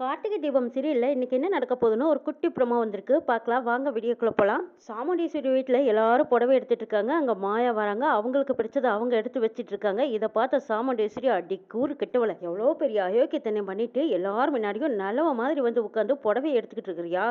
கார்த்திகை தீபம் சீரியல்ல இன்னைக்கு என்ன நடக்க போகுதுன்னு ஒரு குட்டி ப்ரோமோ வந்திருக்கு. பார்க்கலாம். வாங்க வீடியோக்குள்ள போகலாம் சாமுண்டீஸ்வரி வீட்டில் எல்லாரும் புடவை எடுத்துட்டு இருக்காங்க. அங்கே மாயா வராங்க. அவங்களுக்கு பிடிச்சதை அவங்க எடுத்து வச்சுட்டு இருக்காங்க. இதை பார்த்த சாமுண்டீஸ்வரி அடி கூறு கெட்டவளை. எவ்வளோ பெரிய அயோக்கியத்தனை பண்ணிட்டு எல்லாரும் முன்னாடியும் நல்லவ மாதிரி வந்து உட்காந்து புடவை எடுத்துக்கிட்டு இருக்கிறியா?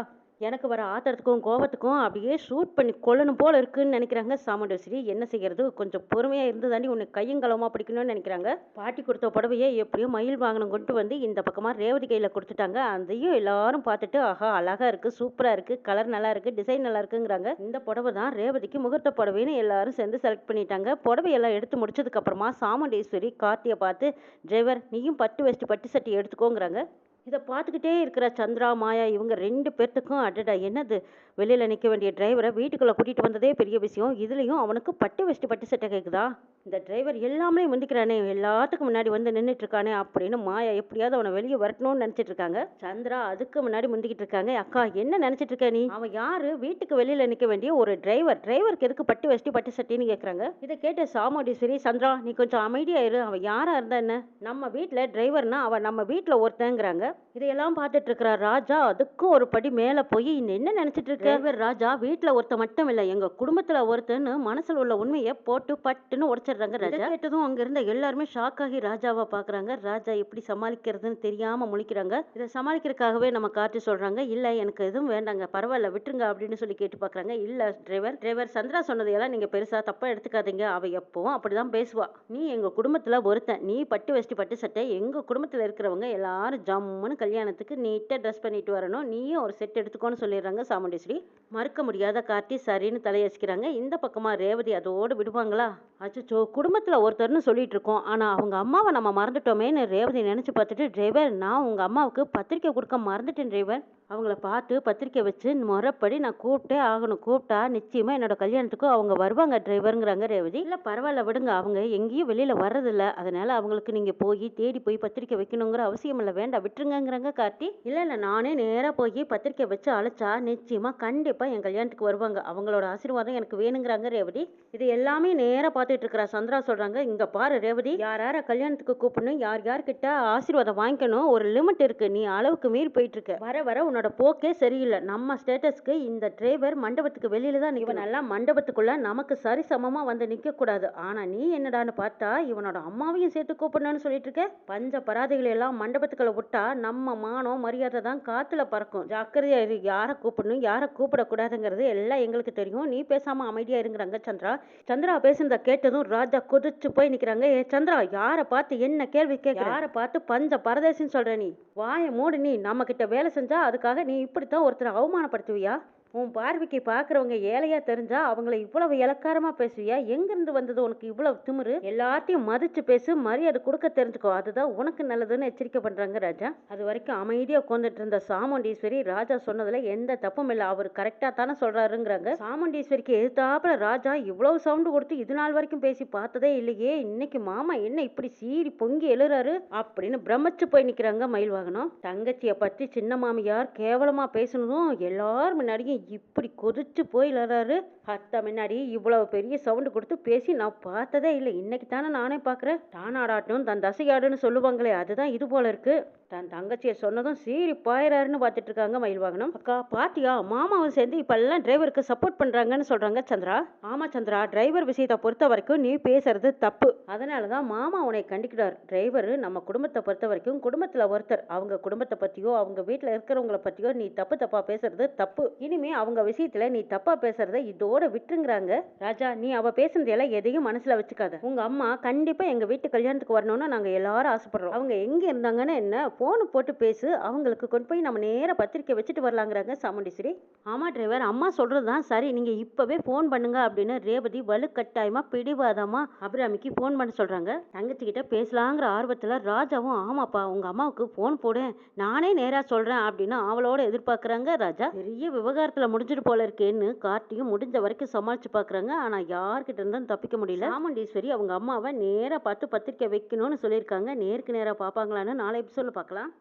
எனக்கு வர ஆத்திரத்துக்கும் கோபத்துக்கும் அப்படியே ஷூட் பண்ணி கொல்லணும் போல இருக்குன்னு நினைக்கிறாங்க. சாமுண்டேஸ்வரி என்ன செய்கிறது கொஞ்சம் பொறுமையாக இருந்து தாண்டி உன்னை கையங்கலமாக பிடிக்கணும்னு நினைக்கிறாங்க. பாட்டி கொடுத்த புடவையை எப்படியோ மயில் வாங்கணும் கொண்டு வந்து இந்த பக்கமாக ரேவதி கையில் கொடுத்துட்டாங்க. அதையும் எல்லாரும் பார்த்துட்டு ஆஹா அழகாக இருக்குது சூப்பராக இருக்குது கலர் நல்லா இருக்குது டிசைன் நல்லா இருக்குங்கிறாங்க. இந்த புடவை தான் ரேவதிக்கு முகூர்த்த புடவைன்னு எல்லாரும் சேர்ந்து செலக்ட் பண்ணிட்டாங்க. புடவையெல்லாம் எடுத்து முடிச்சதுக்கப்புறமா சாமுண்டேஸ்வரி கார்த்தியை பார்த்து டிரைவர் நீயும் பட்டு வெஸ்ட் பட்டு சட்டி எடுத்துக்கோங்கிறாங்க. இதை பார்த்துக்கிட்டே இருக்கிற சந்திரா மாயா இவங்க ரெண்டு பேர்த்துக்கும் அடடா என்னது? வெளியில் நிற்க வேண்டிய டிரைவரை வீட்டுக்குள்ளே கூட்டிகிட்டு வந்ததே பெரிய விஷயம். இதுலேயும் அவனுக்கு பட்டு வச்சுட்டு பட்டு சட்டை கேட்குதா இந்த டிரைவர் எல்லாமே முந்திக்கிறானே எல்லாத்துக்கும் முன்னாடி வந்து நின்றுட்டு இருக்கானே அப்படின்னு மாயா எப்படியாவது அவனை வெளியே வரட்டணும்னு நினச்சிட்டு இருக்காங்க சந்திரா அதுக்கு முன்னாடி முந்திக்கிட்டு இருக்காங்க அக்கா என்ன நினச்சிட்டு இருக்க நீ? அவன் யாரு? வீட்டுக்கு வெளியில் நிற்க வேண்டிய ஒரு டிரைவர் டிரைவருக்கு எதுக்கு பட்டு வெஸ்ட் பட்டு சட்டின்னு கேட்குறாங்க இதை கேட்ட சாமுண்டீஸ்வரி சந்திரா நீ கொஞ்சம் அமைதியா இரு. அவன் யாரா இருந்தா என்ன? நம்ம வீட்டில் டிரைவர்னா அவன் நம்ம வீட்டில் ஒருத்தங்கிறாங்க. இதையெல்லாம் பார்த்துட்டு இருக்கிற ராஜா. அதுக்கும் ஒரு படி மேலே போய் என்ன நினைச்சிட்டு இருக்க டிரைவர் ராஜா வீட்டில் ஒருத்த மட்டும் இல்லை. எங்க குடும்பத்துல ஒருத்தன்னு மனசுல உள்ள உண்மையை போட்டு பட்டுன்னு உடைச்சிடுறாங்க ராஜா. கேட்டதும் அங்க இருந்த எல்லாருமே ஷாக் ஆகி ராஜாவை பார்க்கறாங்க ராஜா எப்படி சமாளிக்கிறதுன்னு தெரியாம முழிக்கிறாங்க. இதை சமாளிக்கிறதுக்காகவே நம்ம காட்டி சொல்றாங்க. இல்ல எனக்கு எதுவும் வேண்டாங்க. பரவாயில்ல விட்டுருங்க அப்படின்னு சொல்லி கேட்டு பார்க்கறாங்க இல்ல டிரைவர். டிரைவர் சந்திரா சொன்னதையெல்லாம் நீங்க பெருசா தப்பா எடுத்துக்காதீங்க. அவ எப்பவும் அப்படிதான் பேசுவா. நீ எங்க குடும்பத்துல ஒருத்தன். நீ பட்டு வெஸ்டி பட்டு சட்டை. எங்க குடும்பத்துல இருக்கிறவங்க எல்லாரும் ஜம்முன்னு கல்யாணத்துக்கு நீட்டாக ட்ரெஸ் பண்ணிட்டு வரணும். நீயும் ஒரு செட் எடுத்துக்கோன்னு சொல்லிடுறாங்க சாமுண்டேஸ்வரி. மறுக்க முடியாத காட்டி சரின்னு தலையசிக்கிறாங்க. இந்த பக்கமாக ரேவதி அதோடு விடுவாங்களா? அச்சோ குடும்பத்தில் ஒருத்தர்னு சொல்லிட்டு இருக்கோம் ஆனால் அவங்க அம்மாவை நம்ம மறந்துட்டோமேன்னு ரேவதி நினச்சி பார்த்துட்டு டிரைவர் நான் உங்கள் அம்மாவுக்கு பத்திரிக்கை கொடுக்க மறந்துட்டேன் டிரைவர். அவங்கள பார்த்து பத்திரிக்கை வச்சு முறைப்படி நான் கூப்பிட்டே ஆகணும். கூப்பிட்டா நிச்சயமாக என்னோட கல்யாணத்துக்கு அவங்க வருவாங்க டிரைவருங்கிறாங்க ரேவதி. இல்லை பரவாயில்ல விடுங்க. அவங்க எங்கேயும் வெளியில் வர்றதில்ல. அதனால அவங்களுக்கு நீங்கள் போய் தேடி போய் பத்திரிக்கை வைக்கணுங்கிற அவசியம் இல்லை. வேண்டாம் விட்டுருங்கங்கிறாங்க கார்த்தி. இல்லை இல்லை. நானே நேராக போய் பத்திரிக்கை வச்சு அழைச்சா நிச்சயமாக கண்டிப்பாக என் கல்யாணத்துக்கு வருவாங்க. அவங்களோட ஆசீர்வாதம் எனக்கு வேணுங்கிறாங்க ரேவதி. இது எல்லாமே நேராக பார்த்துட்டு இருக்கிற. சந்திரா சொல்கிறாங்க இங்கே பாரு ரேவதி. யார் யாரை கல்யாணத்துக்கு கூப்பிடணும்? யார் யார்கிட்ட ஆசீர்வாதம் வாங்கிக்கணும்? ஒரு லிமிட் இருக்கு. நீ அளவுக்கு மீறி போயிட்டு இருக்க. வர வர உன்னோட போக்கே சரியில்லை. நம்ம ஸ்டேட்டஸ்க்கு இந்த டிரைவர் மண்டபத்துக்கு வெளியில தான் இவன் எல்லாம் மண்டபத்துக்குள்ள நமக்கு சரிசமமா வந்து நிக்க கூடாது ஆனா நீ என்னடான்னு பார்த்தா இவனோட அம்மாவையும் சேர்த்து கூப்பிடணும்னு சொல்லிட்டு இருக்க. பஞ்ச பராதிகளை எல்லாம் மண்டபத்துக்குள்ள விட்டா நம்ம மானம் மரியாதை தான் காத்துல பறக்கும். ஜாக்கிரதையா இரு. யாரை கூப்பிடணும் யாரை கூப்பிடக்கூடாதுங்கிறது எல்லாம் எங்களுக்கு தெரியும். நீ பேசாம அமைதியா இருங்கிறாங்க சந்திரா சந்திரா பேசுனத கேட்டதும் ராஜா கொதிச்சு போய் நிக்கிறாங்க. ஏ சந்திரா யாரை பார்த்து என்ன கேள்வி கேட்க யாரை பார்த்து பஞ்ச பரதேசின்னு சொல்ற நீ. வாயை மூடு நீ. நம்ம கிட்ட வேலை செஞ்சா அதுக்காக நீ இப்படித்தான் ஒருத்தரை அவமானப்படுத்துவியா? உன் பார்வைக்கு பார்க்குறவங்க ஏழையா தெரிஞ்சா அவங்கள இவ்வளவு இலக்காரமா பேசுவியா? எங்கிருந்து வந்தது உனக்கு இவ்வளவு திமிரு? எல்லாத்தையும் மதிச்சு பேசு மரியாதை கொடுக்க தெரிஞ்சுக்கோ. அதுதான் உனக்கு நல்லதுன்னு எச்சரிக்கை பண்றாங்க ராஜா. அது வரைக்கும் அமைதியா உட்காந்துட்டு இருந்த சாமுண்டீஸ்வரி ராஜா சொன்னதுல எந்த தப்பும் இல்லை. அவர் கரெக்டா தானே சொல்றாருங்கிறாங்க. சாமுண்டீஸ்வரிக்கு எதிர்த்தாப்புல ராஜா இவ்வளவு சவுண்டு கொடுத்து இது நாள் வரைக்கும் பேசி பார்த்ததே இல்லையே. இன்னைக்கு மாமா என்ன இப்படி சீறி பொங்கி எழுறாரு? அப்படின்னு பிரமிச்சு போய் நிக்கிறாங்க மயில் வாகனம் தங்கச்சியை பத்தி சின்ன மாமியார் கேவலமா பேசினதும் எல்லாரும் முன்னாடியும் இப்படி கொதிச்சு போய் இழறாரு அத்தை முன்னாடி இவ்வளவு பெரிய சவுண்டு கொடுத்து பேசி நான் பார்த்ததே இல்லை. இன்னைக்கு தானே நானே பார்க்குறேன். தானாடாட்டும் தன் தசையாடுன்னு சொல்லுவாங்களே அதுதான் இது போல இருக்கு. தன் தங்கச்சியை சொன்னதும் சீரி பாயிறாருன்னு பார்த்துட்டு இருக்காங்க மயில் வாகனம் அக்கா பாத்தியா மாமாவும் சேர்ந்து இப்பெல்லாம் டிரைவருக்கு சப்போர்ட் பண்றாங்கன்னு சொல்றாங்க சந்திரா. ஆமா சந்திரா டிரைவர் விஷயத்தை பொறுத்த வரைக்கும் நீ பேசுறது தப்பு. அதனால தான் மாமா உன்னை கண்டிக்கிறார். டிரைவர் நம்ம குடும்பத்தை பொறுத்த வரைக்கும் குடும்பத்துல ஒருத்தர். அவங்க குடும்பத்தை பத்தியோ அவங்க வீட்டில் இருக்கிறவங்கள பத்தியோ நீ தப்பு தப்பா பேசுறது தப்பு. இனிமே அவங்க விஷயத்துல நீ தப்பா பேசுறத இதோட விட்டுங்கிறாங்க ராஜா நீ அவ பேசுனதெல்லாம் எதையும் மனசுல வச்சுக்காத. உங்க அம்மா கண்டிப்பா எங்க வீட்டு கல்யாணத்துக்கு வரணும்னு நாங்க எல்லாரும் ஆசைப்படுறோம். அவங்க எங்க இருந்தாங்கன்னு என்ன போன் போட்டு பேசு அவங்களுக்கு கொண்டு போய் நம்ம நேர பத்திரிக்கை வச்சுட்டு வரலாங்கிறாங்க சாமுண்டீஸ்வரி. ஆமா டிரைவர் அம்மா சொல்றது தான் சரி. நீங்க இப்பவே ஃபோன் பண்ணுங்க அப்படின்னு ரேவதி வலுக்கட்டாயமா பிடிவாதமா அபிராமிக்கு ஃபோன் பண்ண சொல்றாங்க. தங்கச்சி கிட்ட பேசலாங்கிற ஆர்வத்துல ராஜாவும் ஆமாப்பா உங்க அம்மாவுக்கு ஃபோன் போடு. நானே நேரா சொல்றேன் அப்படின்னு அவளோட எதிர்பார்க்கறாங்க ராஜா. பெரிய விவகாரத்துல முடிஞ்சிட்டு போல இருக்கேன்னு கார்த்தியும் முடிஞ்ச வரைக்கும் சமாளிச்சு பாக்குறாங்க. ஆனா யார்கிட்ட இருந்தாலும் தப்பிக்க முடியல. சாமுண்டீஸ்வரி அவங்க அம்மாவை நேரா பார்த்து பத்திரிக்கை வைக்கணும்னு சொல்லியிருக்காங்க. நேருக்கு நேரா பாப்பாங்களான்னு நாளை எபிசோட்ல பார்க்கலாம்